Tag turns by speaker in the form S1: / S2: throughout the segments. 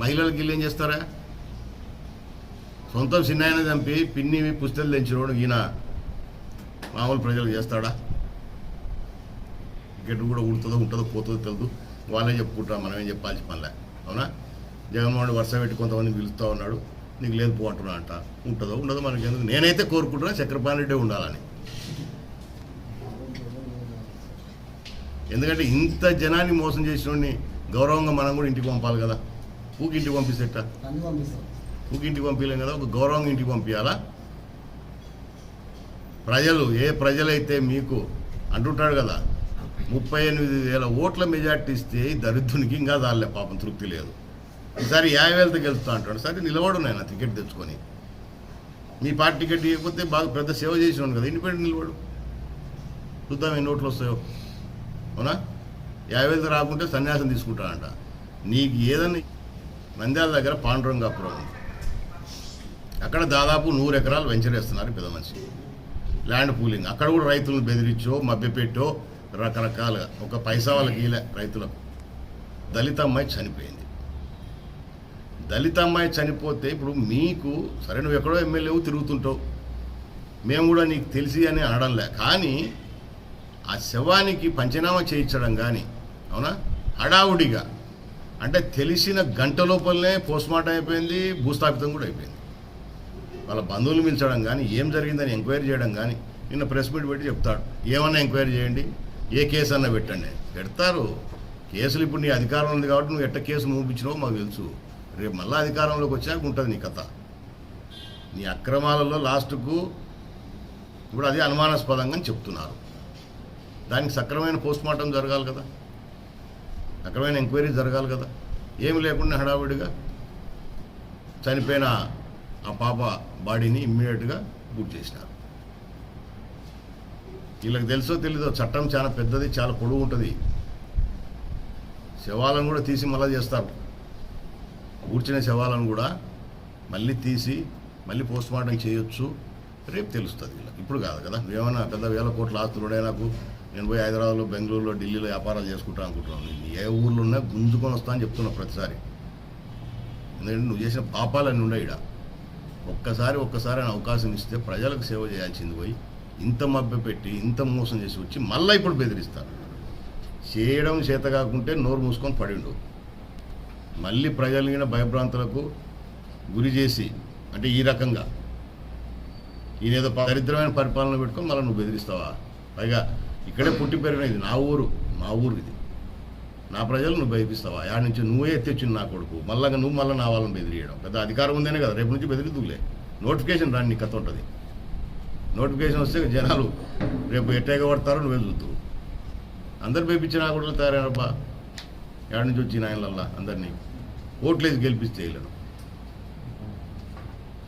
S1: మహిళలకు వీళ్ళు ఏం చేస్తారా? సొంతం చిన్నాయన చంపి పిన్ని పుస్తలు తెంచినోడు ఈయన మామూలు ప్రజలు చేస్తాడా? గడ్డు కూడా ఉడుతుందో ఉంటుందో పోతుందో తెలియదు వాళ్ళే చెప్పుకుంటారు మనం ఏం చెప్పాల్సి పనిలే. అవునా? జగన్మోహన్ రెడ్డి వరుస పెట్టి కొంతమంది పిలుస్తూ ఉన్నాడు. నీకు లేదు పో అంట. ఉంటుందో ఉండదో మనకి ఎందుకు? నేనైతే కోరుకుంటున్నా చక్రపాణి రెడ్డి ఉండాలని. ఎందుకంటే ఇంత జనాన్ని మోసం చేసినోడిని గౌరవంగా మనం కూడా ఇంటికి పంపాలి కదా. ఊకి ఇంటికి పంపిస్తేట
S2: అన్ని పంపిస్తాం.
S1: ఊకి ఇంటికి పంపించలేం కదా ఒక గౌరవంగా ఇంటికి పంపించాలా ప్రజలు ఏ ప్రజలైతే మీకు అంటుంటాడు కదా ముప్పై ఎనిమిది వేల ఓట్ల మెజార్టీ ఇస్తే దరిద్రునికి ఇంకా దానిలే పాపం తృప్తి లేదు. ఈసారి యాభై వేలతో గెలుస్తా అంటాడు. సరే నిలబడు నాయన టికెట్ తెచ్చుకొని. మీ పార్టీ టికెట్ ఇవ్వకపోతే బాగా పెద్ద సేవ చేసినాడు కదా ఇండిపెండెంట్ నిలబడు. చూద్దాం ఎన్ని ఓట్లు వస్తాయో. అవునా? యాభై వేలతో రాకుంటే సన్యాసం తీసుకుంటానంట నీకు ఏదని నంద్యాల దగ్గర పాండురంగాపురం. ఉంది అక్కడ దాదాపు నూరు ఎకరాలు వెంచర్ వేస్తున్నారు పెద్ద మనిషి. ల్యాండ్ పూలింగ్ అక్కడ కూడా రైతులను బెదిరించో మభ్యపెట్టో రకరకాలుగా. ఒక పైసా వాళ్ళకి ఇలే రైతులకు. దళిత అమ్మాయి చనిపోయింది. దళిత అమ్మాయి చనిపోతే ఇప్పుడు మీకు సరే నువ్వు ఎక్కడో ఎమ్మెల్యేవు తిరుగుతుంటావు. మేము కూడా నీకు తెలిసి అని అనడంలే కానీ ఆ శవానికి పంచనామా చేయించడం కానీ అవునా? హడావుడిగా. అంటే తెలిసిన గంట లోపలనే పోస్ట్మార్టం అయిపోయింది భూస్థాపితం కూడా అయిపోయింది. వాళ్ళ బంధువులు మించడం కానీ ఏం జరిగిందని ఎంక్వైరీ చేయడం కానీ నిన్న ప్రెస్ మీట్ పెట్టి చెప్తాడు. ఏమన్నా ఎంక్వైరీ చేయండి ఏ కేసు అన్నా పెట్టండి. పెడతారు. కేసులు ఇప్పుడు నీ అధికారం ఉంది కాబట్టి నువ్వు ఎట్ట కేసు మూపించినావో మాకు తెలుసు. రేపు మళ్ళీ అధికారంలోకి వచ్చాక ఉంటుంది నీ కథ. నీ అక్రమాలలో లాస్ట్కు ఇప్పుడు అదే అనుమానాస్పదంగా అని చెప్తున్నారు. దానికి సక్రమైన పోస్ట్ మార్టం జరగాలి కదా. సక్రమైన ఎంక్వైరీ జరగాలి కదా. ఏమి లేకుండా హడావిడిగా చనిపోయిన ఆ పాప బాడీని ఇమ్మీడియట్గా బుక్ చేసినారు. వీళ్ళకి తెలుసో తెలీదో చట్టం చాలా పెద్దది చాలా పొడుగు ఉంటుంది. శవాలను కూడా తీసి మళ్ళీ చేస్తారు. ఊడ్చిన శవాలను కూడా మళ్ళీ తీసి మళ్ళీ పోస్ట్ మార్టం చేయొచ్చు. రేపు తెలుస్తుంది వీళ్ళకి. ఇప్పుడు కాదు కదా. ఏమైనా పెద్ద వేల కోట్ల ఆస్తులుడే నాకు. నేను పోయి హైదరాబాద్లో బెంగళూరులో ఢిల్లీలో వ్యాపారాలు చేసుకుంటా అనుకుంటున్నాను ఏ ఊర్లో ఉన్నా గుంజుకొని వస్తా అని చెప్తున్నా ప్రతిసారి. ఎందుకంటే నువ్వు చేసిన పాపాలన్నీ ఉన్నాయి ఇక్కడ ఒక్కసారి ఒక్కసారి అని అవకాశం ఇస్తే ప్రజలకు సేవ చేయాల్సింది పోయి ఇంత మభ్య పెట్టి ఇంత మోసం చేసి వచ్చి మళ్ళీ ఇప్పుడు బెదిరిస్తారు. చేయడం చేత కాకుంటే నోరు మూసుకొని పడిండు. మళ్ళీ ప్రజలిగిన భయభ్రాంతులకు గురి చేసి అంటే ఈ రకంగా. ఈయనేదో ప- దరిద్రమైన పరిపాలన పెట్టుకొని మళ్ళీ నువ్వు బెదిరిస్తావా? పైగా ఇక్కడే పుట్టి పెరిగిన ఇది నా ఊరు మా ఊరు ఇది. నా ప్రజలు నువ్వు భయపిస్తావా యాడ నుంచి నువ్వే ఎత్తొచ్చింది నా కొడుకు. మళ్ళా నువ్వు మళ్ళీ నా వాళ్ళని బెదిరియడం. పెద్ద అధికారం ఉందేనే కదా రేపు నుంచి బెదిరిద్దులే. నోటిఫికేషన్ రాని నీ కథ ఉంటుంది. నోటిఫికేషన్ వస్తే జనాలు రేపు ఎట్టేగా పడతారో నువ్వే చూద్దు అందరు పేపించిన కొడుకులు తయారబ్బా ఏడ నుంచి వచ్చిన ఆయనలల్లా అందరినీ. ఓట్లేసి గెలిపిస్తే వీళ్ళను.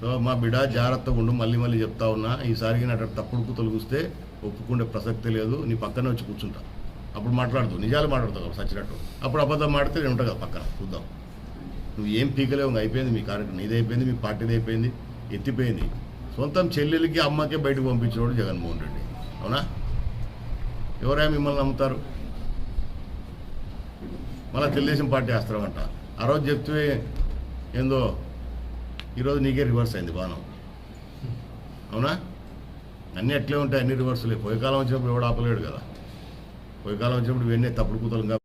S1: సో మా బిడ్డ జాగ్రత్తగా ఉండు మళ్ళీ మళ్ళీ చెప్తా ఉన్నా. ఈసారికి నా తప్పుడు కూతలు కూస్తే ఒప్పుకునే ప్రసక్తి లేదు. నీ పక్కనే వచ్చి కూర్చుంటా. అప్పుడు మాట్లాడదు. నిజాలు మాట్లాడతావు సచ్చినట్టు. అప్పుడు అబద్ధం మాడితే నేను ఉంటా కదా పక్కన. చూద్దాం. నువ్వు ఏం పీకలేవు అయిపోయింది మీ కార్యక్రమం. నీది అయిపోయింది మీ పార్టీది అయిపోయింది ఎత్తిపోయింది. సొంతం చెల్లెలకి అమ్మకే బయటకు పంపించినోడు జగన్మోహన్ రెడ్డి. అవునా? ఎవరైనా మిమ్మల్ని నమ్ముతారు? మళ్ళీ తెలుగుదేశం పార్టీ వేస్తామంట ఆ రోజు చెప్తే ఏందో ఈరోజు నీకే రివర్స్ అయింది బాణం. అవునా? అన్నీ అట్లే ఉంటాయి అన్ని రివర్సులే పోయి కాలం వచ్చినప్పుడు ఎవడు ఆపలేడు కదా. పోయి కాలం వచ్చినప్పుడు ఇవన్నీ తప్పుడు కూతలు